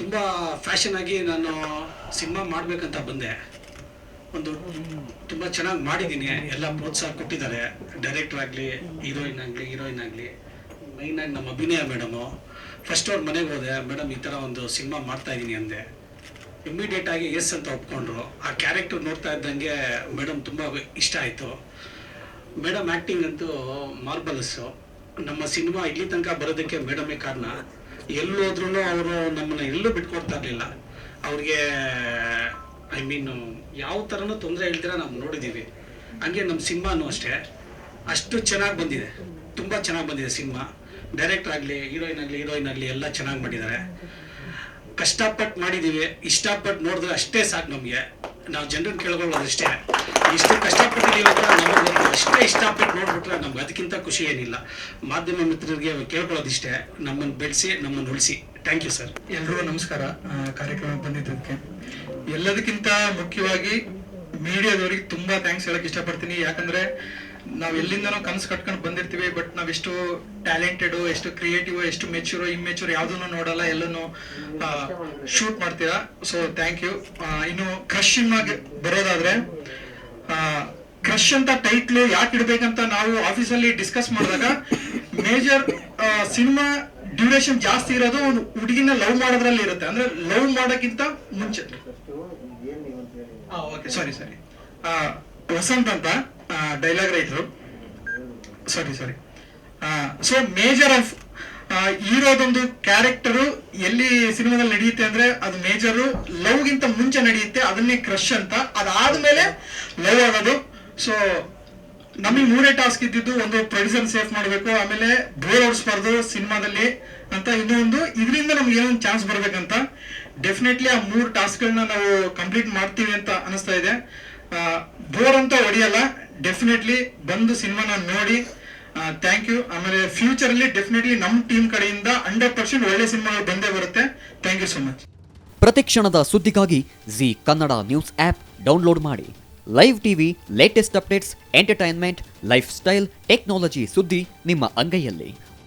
ತುಂಬ ಫ್ಯಾಷನ್ ಆಗಿ ನಾನು ಸಿನಿಮಾ ಮಾಡಬೇಕಂತ ಬಂದೆ. ಒಂದು ತುಂಬ ಚೆನ್ನಾಗಿ ಮಾಡಿದ್ದೀನಿ. ಎಲ್ಲ ಪ್ರೋತ್ಸಾಹ ಕೊಟ್ಟಿದ್ದಾರೆ. ಡೈರೆಕ್ಟರ್ ಆಗಲಿ ಹೀರೋಯಿನ್ ಆಗಲಿ ಹೀರೋಯಿನ್ ಆಗಲಿ. ಮೈನಾಗಿ ನಮ್ಮ ಅಭಿನಯ ಮೇಡಮು ಫಸ್ಟ್ ಅವ್ರ ಮನೆಗೆ ಹೋದೆ. ಮೇಡಮ್ ಈ ಥರ ಒಂದು ಸಿನಿಮಾ ಮಾಡ್ತಾ ಇದ್ದೀನಿ ಅಂದೆ. ಇಮ್ಮಿಡಿಯೇಟ್ ಆಗಿ ಎಸ್ ಅಂತ ಒಪ್ಕೊಂಡ್ರು. ಆ ಕ್ಯಾರೆಕ್ಟರ್ ನೋಡ್ತಾ ಇದ್ದಂಗೆ ಮೇಡಮ್ ತುಂಬ ಇಷ್ಟ ಆಯಿತು. ಮೇಡಮ್ ಆ್ಯಕ್ಟಿಂಗ್ ಅಂತೂ ಮಾರ್ಬಲಸ್ಸು ನಮ್ಮ ಸಿನಿಮಾ ಇಲ್ಲಿ ತನಕ ಬರೋದಕ್ಕೆ ಮೇಡಮೇ ಕಾರಣ. ಎಲ್ಲೋದ್ರೂ ಅವರು ನಮ್ಮನ್ನ ಎಲ್ಲೂ ಬಿಟ್ಕೊಡ್ತಾ ಇರಲಿಲ್ಲ. ಅವ್ರಿಗೆ ಐ ಮೀನು ಯಾವ ಥರನೂ ತೊಂದರೆ ಇಲ್ದಿರ ನಾವು ನೋಡಿದ್ದೀವಿ ಹಂಗೆ ನಮ್ಮ ಸಿನಿಮಾನು ಅಷ್ಟೇ. ಅಷ್ಟು ಚೆನ್ನಾಗಿ ಬಂದಿದೆ. ತುಂಬ ಚೆನ್ನಾಗಿ ಬಂದಿದೆ ಸಿನಿಮಾ ಡೈರೆಕ್ಟರ್ ಆಗಲಿ ಹೀರೋಯಿನ್ ಆಗಲಿ ಹೀರೋಯಿನ್ ಆಗಲಿ ಎಲ್ಲ ಚೆನ್ನಾಗಿ ಮಾಡಿದ್ದಾರೆ. ಕಷ್ಟಪಟ್ಟು ಮಾಡಿದ್ದೀವಿ ಇಷ್ಟಪಟ್ಟು ನೋಡಿದ್ರೆ ಅಷ್ಟೇ ಸಾಕು ನಮಗೆ. ನಾವು ಜನರನ್ನ ಕೇಳ್ಕೊಳ್ಳೋದು ಅಷ್ಟೇ. ಇಷ್ಟು ಕಷ್ಟಪಟ್ಟಿದ್ದೀವಿ ಅಂತ ನಮಗೆ ಅಷ್ಟೇ ಇಷ್ಟಪಟ್ಟು ನೋಡ್ಬಿಟ್ರೆ ನಮ್ಗೆ ಅದಕ್ಕಿಂತ ಖುಷಿ ಏನಿಲ್ಲ. ಮಾಧ್ಯಮ ಮಿತ್ರರಿಗೆ ಕೇಳ್ಕೊಳ್ಳೋದಿಷ್ಟೇ. ನಮ್ಮನ್ನು ಬೆಳೆಸಿ ನಮ್ಮನ್ನು ಉಳಿಸಿ. ಥ್ಯಾಂಕ್ ಯು ಸರ್ ಎಲ್ರಿಗೂ ನಮಸ್ಕಾರ. ಕಾರ್ಯಕ್ರಮ ಕಾರ್ಯಕ್ರಮಕ್ಕೆ ಬಂದಿದ್ದಕ್ಕೆ. ಎಲ್ಲದಕ್ಕಿಂತ ಮುಖ್ಯವಾಗಿ ಮೀಡಿಯಾದವರಿಗೆ ತುಂಬಾ ಥ್ಯಾಂಕ್ಸ್ ಹೇಳಕ್ ಇಷ್ಟಪಡ್ತೀನಿ. ಯಾಕಂದ್ರೆ ನಾವು ಎಲ್ಲಿಂದನೋ ಕನ್ಸ್ ಕಟ್ಕೊಂಡು ಬಂದಿರ್ತೀವಿ ಬಟ್ ನಾವ್ ಎಷ್ಟು ಟ್ಯಾಲೆಂಟೆಡ್ ಎಷ್ಟು ಕ್ರಿಯೇಟಿವ್ ಎಷ್ಟು ಮೆಚೂರ್ ಇಮ್ಮೆಚೂರ್ ಯಾವ್ದನ್ನು ನೋಡಲ್ಲ ಎಲ್ಲನು ಶೂಟ್ ಮಾಡ್ತೀರಾ. ಸೊ ಥ್ಯಾಂಕ್ ಯು ಇನ್ನು ಕ್ರಶ್ ಆಗಿ ಬರೋದಾದ್ರೆ ಕ್ರಶ್ ಅಂತ ಟೈಟ್ಲು ಯಾಕೆ ಇಡ್ಬೇಕಂತ ನಾವು ಆಫೀಸಲ್ಲಿ ಡಿಸ್ಕಸ್ ಮಾಡಿದಾಗ ಮೇಜರ್ ಸಿನಿಮಾ ಡ್ಯೂರೇಷನ್ ಜಾಸ್ತಿ ಇರೋದು ಒಂದು ಹುಡುಗಿನ ಲವ್ ಮಾಡೋದ್ರಲ್ಲಿ ಇರುತ್ತೆ. ಅಂದ್ರೆ ಲವ್ ಮಾಡೋಕ್ಕಿಂತ ಮುಂಚೆ. ಓಕೆ ಸಾರಿ ಸಾರಿ ವಸಂತ್ ಅಂತ ಡೈಲಾಗ್ ರೈತರು. Sorry sorry so major of ಇರೋದೊಂದು character ಎಲ್ಲಿ ಸಿನಿಮಾದಲ್ಲಿ ನಡೆಯುತ್ತೆ ಅಂದ್ರೆ ಅದು ಮೇಜರು, ಲವ್ಗಿಂತ ಮುಂಚೆ ನಡೆಯುತ್ತೆ, ಅದನ್ನೇ ಕ್ರಶ್ ಅಂತ. ಅದಾದ್ಮೇಲೆ ಲವ್ ಆಗೋದು. ಸೊ ನಮಗೆ ಮೂರೇ ಟಾಸ್ಕ್ ಇದ್ದಿದ್ದು ಒಂದು ಪ್ರೊಡ್ಯೂಸರ್ ಸೇಫ್ ಮಾಡಬೇಕು, ಆಮೇಲೆ ಬೋರ್ ಓಡಿಸ್ಬಾರ್ದು ಸಿನಿಮಾದಲ್ಲಿ ಅಂತ ಇನ್ನೊಂದು. ಇದರಿಂದ ನಮ್ಗೆ ಏನೋ ಒಂದು ಚಾನ್ಸ್ ಬರ್ಬೇಕಂತ. ಡೆಫಿನೆಟ್ಲಿ ಆ ಮೂರು ಟಾಸ್ಕ್ಗಳನ್ನ ನಾವು ಕಂಪ್ಲೀಟ್ ಮಾಡ್ತೀವಿ ಅಂತ ಅನಿಸ್ತಾ ಇದೆ. ಬೋರ್ ಅಂತ ಹೊಡಿಯಲ್ಲ. ಡೆಫಿನೆಟ್ಲಿ ಬಂದು ಸಿನಿಮಾನ ನೋಡಿ ಥ್ಯಾಂಕ್ ಯು ಆಮೇಲೆ ಫ್ಯೂಚರ್ ಅಲ್ಲಿ ಡೆಫಿನೆಟ್ಲಿ ನಮ್ಮ ಟೀಮ್ ಕಡೆಯಿಂದ ಹಂಡ್ರೆಡ್ ಪರ್ಸೆಂಟ್ ಒಳ್ಳೆ ಸಿನಿಮಾಗಳು ಬಂದೇ ಬರುತ್ತೆ. ಥ್ಯಾಂಕ್ ಯು ಸೋ ಮಚ್ ಪ್ರತಿಕ್ಷಣದ ಸುದ್ದಿಗಾಗಿ Zee Kannada news app download ಮಾಡಿ. Live TV latest updates entertainment lifestyle technology ಸುದ್ದಿ ನಿಮ್ಮ ಅಂಗೈಯಲ್ಲಿ.